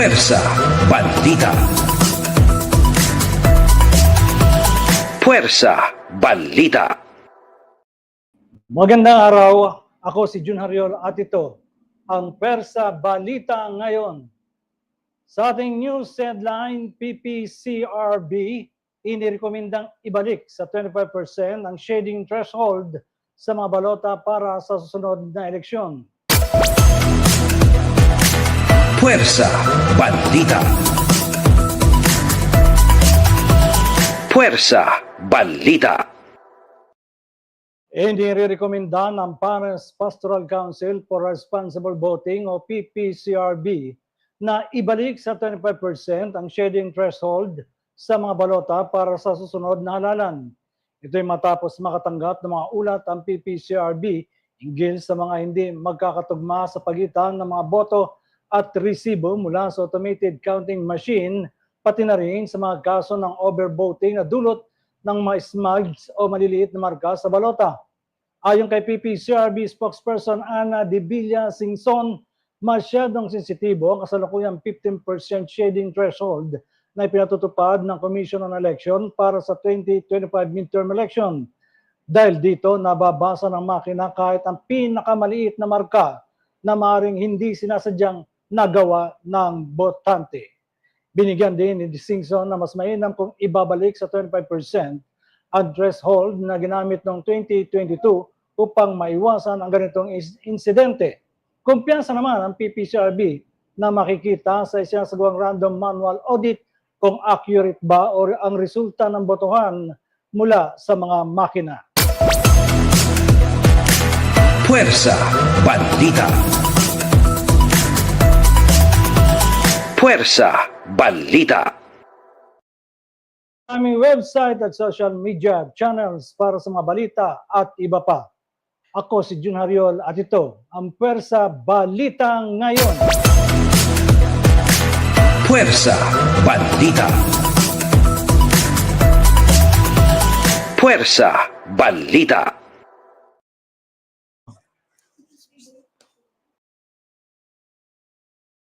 Puwersa, Bandita. Puwersa, Balita. Magandang araw. Ako si Jun Hariol at ito ang Persa Balita ngayon. Sa ating news headline, PPCRB inirekomendang ibalik sa 25% ang shading threshold sa mga balota para sa susunod na eleksyon. Puwersa, Bandita. Puwersa, Balita. Inirekomenda ng Paris Pastoral Council for Responsible Voting o PPCRB na ibalik sa 25% ang shading threshold sa mga balota para sa susunod na halalan. Ito ay matapos makatanggap ng mga ulat ang PPCRB hinggil sa mga hindi magkakatugma sa pagitan ng mga boto at resibo mula sa automated counting machine, pati na rin sa mga kaso ng overvoting na dulot ng mga smugs o maliliit na marka sa balota. Ayon kay PPCRB spokesperson Ana De Villa Singson, masyadong sensitibo ang kasalukuyang 15% shading threshold na ipinatutupad ng Commission on Election para sa 2025 midterm election. Dahil dito, nababasa ng makina kahit ang pinakamaliit na marka na maaaring hindi sinasadyang nagawa ng botante. Binigyan din ni Singson na mas mainam kung ibabalik sa 25% ang threshold na ginamit noong 2022 upang maiwasan ang ganitong insidente. Kumpiyansa naman ang PPCRB na makikita sa isinasagawang random manual audit kung accurate ba o ang resulta ng botohan mula sa mga makina. Puwersa, Bandita. Puersa Balita. Aming website at social media channels para sa mga balita at iba pa. Ako si Jun Hariol at ito ang Puersa Balita ngayon. Puersa Balita. Puersa Balita.